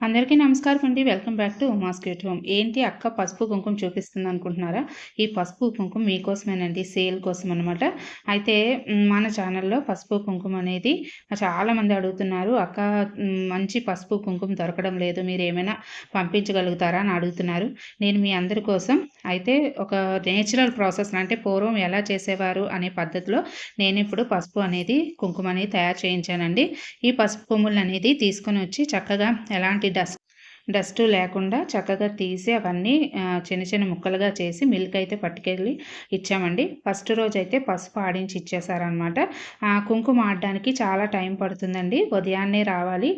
అందరికీ నమస్కారం అండి. Welcome back to Uma's cute home. ఏంటి అక్క పసుపు కుంకుమ చూపిస్తుంది అనుకుంటున్నారా ఈ పసుపు కుంకుమ మీకోసమేనండి సేల్ కోసం అనమాట అయితే మన ఛానల్లో పసుపు కుంకుమ అనేది చాలామంది అడుగుతున్నారు. అక్క మంచి పసుపు కుంకుమ దొరకడం లేదు మీరు ఏమైనా పంపించగలుగుతారా అని అడుగుతున్నారు. నేను మీ అందరి కోసం అయితే ఒక నేచురల్ ప్రాసెస్ అంటే పూర్వం ఎలా చేసేవారు అనే పద్ధతిలో నేను ఇప్పుడు పసుపు అనేది కుంకుమ అనేది తయారు చేయించానండి. ఈ పసుపు కొమ్ములు అనేది తీసుకొని వచ్చి చక్కగా ఎలాంటి డస్ట్ డస్ట్ లేకుండా చక్కగా తీసి అవన్నీ చిన్న చిన్న ముక్కలుగా చేసి మిల్క్ అయితే పట్టుకెళ్ళి ఇచ్చామండి. ఫస్ట్ రోజు అయితే పసుపు ఆడించి ఇచ్చేసారనమాట కుంకుమ ఆడడానికి చాలా టైం పడుతుందండి. ఉదయాన్నే రావాలి.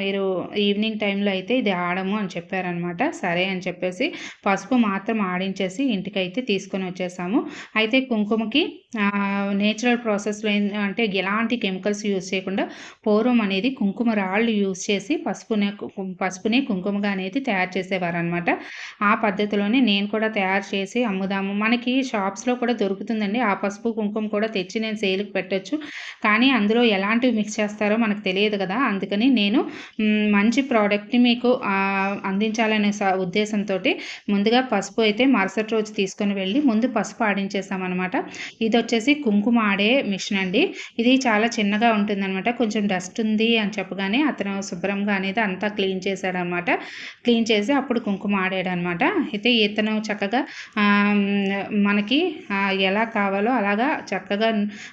మీరు ఈవినింగ్ టైంలో అయితే ఇది ఆడము అని చెప్పారనమాట సరే అని చెప్పేసి పసుపు మాత్రం ఆడించేసి ఇంటికైతే తీసుకొని వచ్చేసాము. అయితే కుంకుమకి నేచురల్ ప్రాసెస్లో అంటే ఎలాంటి కెమికల్స్ యూజ్ చేయకుండా పూర్వం అనేది కుంకుమ రాళ్ళు యూజ్ చేసి పసుపునే పసుపుని కుంకుమగా అనేది తయారు చేసేవారు అనమాట ఆ పద్ధతిలోనే నేను కూడా తయారు చేసి అమ్ముదాము. మనకి షాప్స్లో కూడా దొరుకుతుందండి. ఆ పసుపు కుంకుమ కూడా తెచ్చి నేను సేల్కి పెట్టొచ్చు. కానీ అందులో ఎలాంటివి మిక్స్ చేస్తారో మనకు తెలియదు కదా. అందుకని నేను మంచి ప్రోడక్ట్ని మీకు అందించాలనే స- ఉద్దేశంతో ముందుగా పసుపు అయితే మరుసటి రోజు తీసుకొని వెళ్ళి ముందు పసుపు ఆడించేసామన్నమాట ఇది వచ్చేసి కుంకుమ ఆడే మిషన్ అండి. ఇది చాలా చిన్నగా ఉంటుందన్నమాట. కొంచెం డస్ట్ ఉంది అని చెప్పగానే అతను శుభ్రంగా అనేది అంతా క్లీన్ చేశాడనమాట క్లీన్ చేసి అప్పుడు కుంకుమ ఆడాడు అనమాట అయితే ఇతను చక్కగా మనకి ఎలా కావాలో అలాగా చక్కగా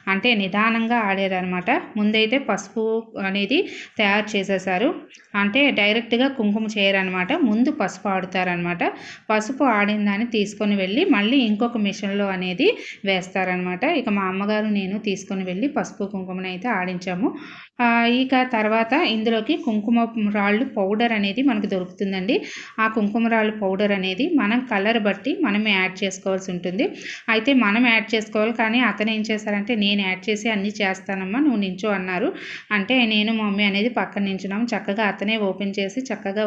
అంటే నిదానంగా ఆడారనమాట ముందైతే పసుపు అనేది తయారు చేసేసారు అంటే డైరెక్ట్గా కుంకుమ చేయరనమాట ముందు పసుపు ఆడుతారనమాట పసుపు ఆడిన దాన్ని తీసుకొని వెళ్ళి మళ్ళీ ఇంకొక మిషన్లో అనేది వేస్తారనమాట ఇక మా అమ్మగారు నేను తీసుకొని వెళ్ళి పసుపు కుంకుమని అయితే ఆడించాము. ఇక తర్వాత ఇందులోకి కుంకుమ రాళ్ళు పౌడర్ అనేది మనకు దొరుకుతుందండి. ఆ కుంకుమ రాళ్ళు పౌడర్ అనేది మనం కలర్ బట్టి మనం యాడ్ చేసుకోవాల్సి ఉంటుంది. అయితే మనం యాడ్ చేసుకోవాలి కానీ అతను ఏం చేశారంటే నేను యాడ్ చేసి అన్నీ చేస్తానమ్మా నువ్వు నించో అన్నారు. అంటే నేను మా మమ్మీ అనేది పక్కన నించున్నాము చక్కగా అతనే ఓపెన్ చేసి చక్కగా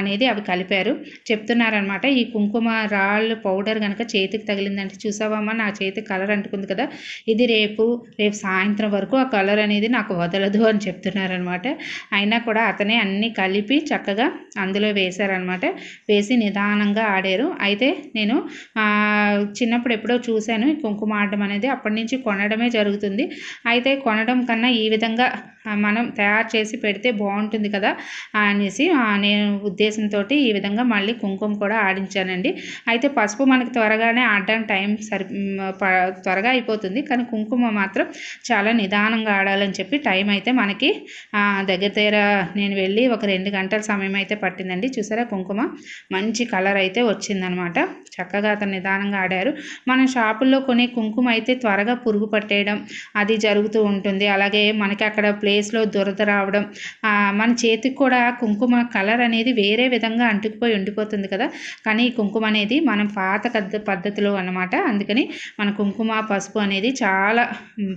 అనేది అవి కలిపారు. చెప్తున్నారనమాట ఈ కుంకుమ రాళ్ళు పౌడర్ కనుక చేతికి తగిలిందంటే చూసావమ్మా నా చేతికి కలర్ అంటుకుంది కదా. ఇది రేపు రేపు సాయంత్రం వరకు ఆ కలర్ అనేది నాకు వదలదు అని చెప్తున్నారనమాట అయినా కూడా అతనే అన్నీ కలిపి చక్కగా అందులో వేశారనమాట వేసి నిదానంగా ఆడారు. అయితే నేను చిన్నప్పుడు ఎప్పుడో చూశాను ఈ కుంకుమ ఆడడం అనేది. అప్పటి నుంచి కొనడమే జరుగుతుంది. అయితే కొనడం కన్నా ఈ విధంగా మనం తయారు చేసి పెడితే బాగుంటుంది కదా అనేసి నేను ఉద్దేశంతో ఈ విధంగా మళ్ళీ కుంకుమ కూడా ఆడించానండి. అయితే పసుపు మనకి త్వరగానే ఆడడానికి టైం సరి ప- త్వరగా అయిపోతుంది. కానీ కుంకుమ మాత్రం చాలా నిదానంగా ఆడాలని చెప్పి టైం అయితే మనకి దగ్గర దగ్గర నేను వెళ్ళి ఒక రెండు గంటల సమయం అయితే పట్టిందండి. చూసారా కుంకుమ? మంచి కలర్ అయితే వచ్చిందనమాట. చక్కగా అతను నిదానంగా ఆడారు. మన షాపుల్లో కొనే కుంకుమ అయితే త్వరగా పురుగు పట్టేయడం అది జరుగుతూ ఉంటుంది. అలాగే మనకి అక్కడ ప్లేస్లో దురద రావడం మన చేతికి కూడా కుంకుమ కలర్ అనేది వేరే విధంగా అంటుకుపోయి ఉండిపోతుంది కదా. కానీ ఈ కుంకుమ అనేది మనం పాత పద్ధతిలో అన్నమాట. అందుకని మన కుంకుమ పసుపు అనేది చాలా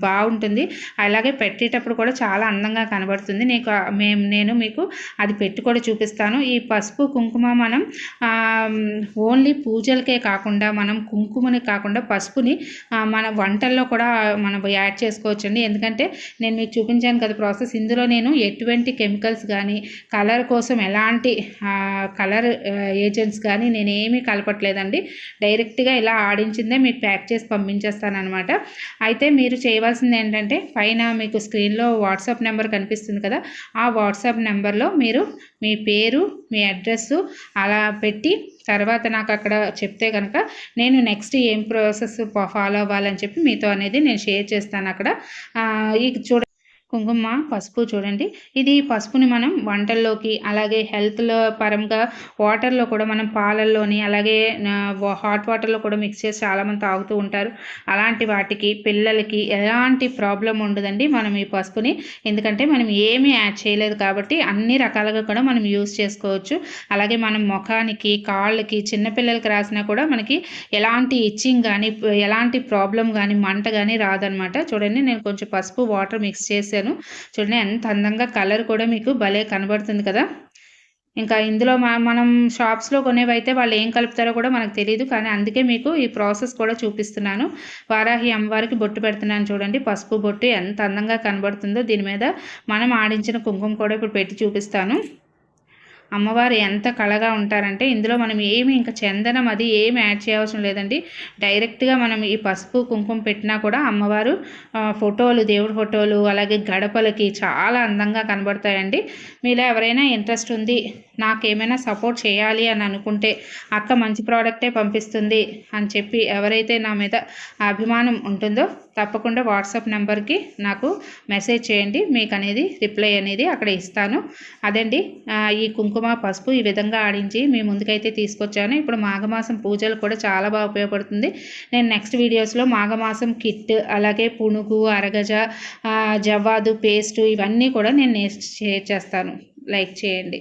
బాగుంటుంది. అలాగే పెట్టేటప్పుడు కూడా చాలా అందంగా కనబడుతుంది. నీకు మేము నేను మీకు అది పెట్టి కూడా చూపిస్తాను. ఈ పసుపు కుంకుమ మనం ఓన్లీ పూజలకే కాకుండా మనం కుంకుమని కాకుండా పసుపుని మన వంటల్లో కూడా మనం యాడ్ చేసుకోవచ్చండి. ఎందుకంటే నేను మీకు చూపించాను కదా ప్రాసెస్. ఇందులో నేను ఎటువంటి కెమికల్స్ కానీ కలర్ కోసం ఎలాంటి కలర్ ఏజెంట్స్ కానీ నేను కలపట్లేదండి. డైరెక్ట్గా ఇలా ఆడించిందే మీకు ప్యాక్ చేసి పంపించేస్తానమాట అయితే మీరు చేయవలసింది ఏంటంటే పైన మీకు స్క్రీన్లో వాట్సాప్ నెంబర్ కనిపిస్తుంది కదా ఆ వాట్సాప్ నెంబర్లో మీరు మీ పేరు మీ అడ్రస్సు అలా పెట్టి తర్వాత నాకు అక్కడ చెప్తే కనుక నేను నెక్స్ట్ ఏం ప్రాసెస్ ఫాలో అవ్వాలని చెప్పి మీతో అనేది నేను షేర్ చేస్తాను అక్కడ. ఈ చూడ కుంకుమ పసుపు చూడండి. ఇది పసుపుని మనం వంటల్లోకి అలాగే హెల్త్లో పరంగా వాటర్లో కూడా మనం పాలల్లోని అలాగే హాట్ వాటర్లో కూడా మిక్స్ చేసి చాలామంది తాగుతూ ఉంటారు. అలాంటి వాటికి పిల్లలకి ఎలాంటి ప్రాబ్లం ఉండదండి మనం ఈ పసుపుని. ఎందుకంటే మనం ఏమీ యాడ్ చేయలేదు కాబట్టి అన్ని రకాలుగా కూడా మనం యూస్ చేసుకోవచ్చు. అలాగే మనం ముఖానికి కాళ్ళకి చిన్నపిల్లలకి రాసినా కూడా మనకి ఎలాంటి ఇచ్చింగ్ కానీ ఎలాంటి ప్రాబ్లం కానీ మంట కానీ రాదనమాట. చూడండి నేను కొంచెం పసుపు వాటర్ మిక్స్ చేశాను చూడండి ఎంత అందంగా కలర్ కూడా మీకు భలే కనబడుతుంది కదా. ఇంకా ఇందులో మనం షాప్స్లో కొనేవైతే వాళ్ళు ఏం కలుపుతారో కూడా మనకు తెలియదు కానీ అందుకే మీకు ఈ ప్రాసెస్ కూడా చూపిస్తున్నాను. వారాహి అమ్మవారికి బొట్టు పెడుతున్నాను చూడండి. పసుపు బొట్టు ఎంత అందంగా కనబడుతుందో దీని మీద మనం ఆడించిన కుంకుమ కూడా ఇప్పుడు పెట్టి చూపిస్తాను. అమ్మవారు ఎంత కళగా ఉంటారంటే ఇందులో మనం ఏమి ఇంకా చందనం అది ఏమి యాడ్ చేయవసరం లేదండి. డైరెక్ట్గా మనం ఈ పసుపు కుంకుమ పెట్టినా కూడా అమ్మవారు ఫోటోలు దేవుడి ఫోటోలు అలాగే గడపలకి చాలా అందంగా కనబడతాయండి. మీలో ఎవరైనా ఇంట్రెస్ట్ ఉంది నాకేమైనా సపోర్ట్ చేయాలి అని అనుకుంటే అక్క మంచి ప్రోడక్టే పంపిస్తుంది అని చెప్పి ఎవరైతే నా మీద అభిమానం ఉంటుందో తప్పకుండా వాట్సాప్ నెంబర్కి నాకు మెసేజ్ చేయండి. మీకు అనేది రిప్లై అనేది అక్కడ ఇస్తాను. అదండి ఈ కుంకుమ కుంకుమ పసుపు ఈ విధంగా ఆడించి మీ ముందుకైతే తీసుకొచ్చాను. ఇప్పుడు మాఘమాసం పూజలు కూడా చాలా బాగా ఉపయోగపడుతుంది. నేను నెక్స్ట్ వీడియోస్లో మాఘమాసం కిట్ అలాగే పునుగు అరగజ జవ్వాదు పేస్ట్ ఇవన్నీ కూడా నేను షేర్ చేస్తాను. లైక్ చేయండి.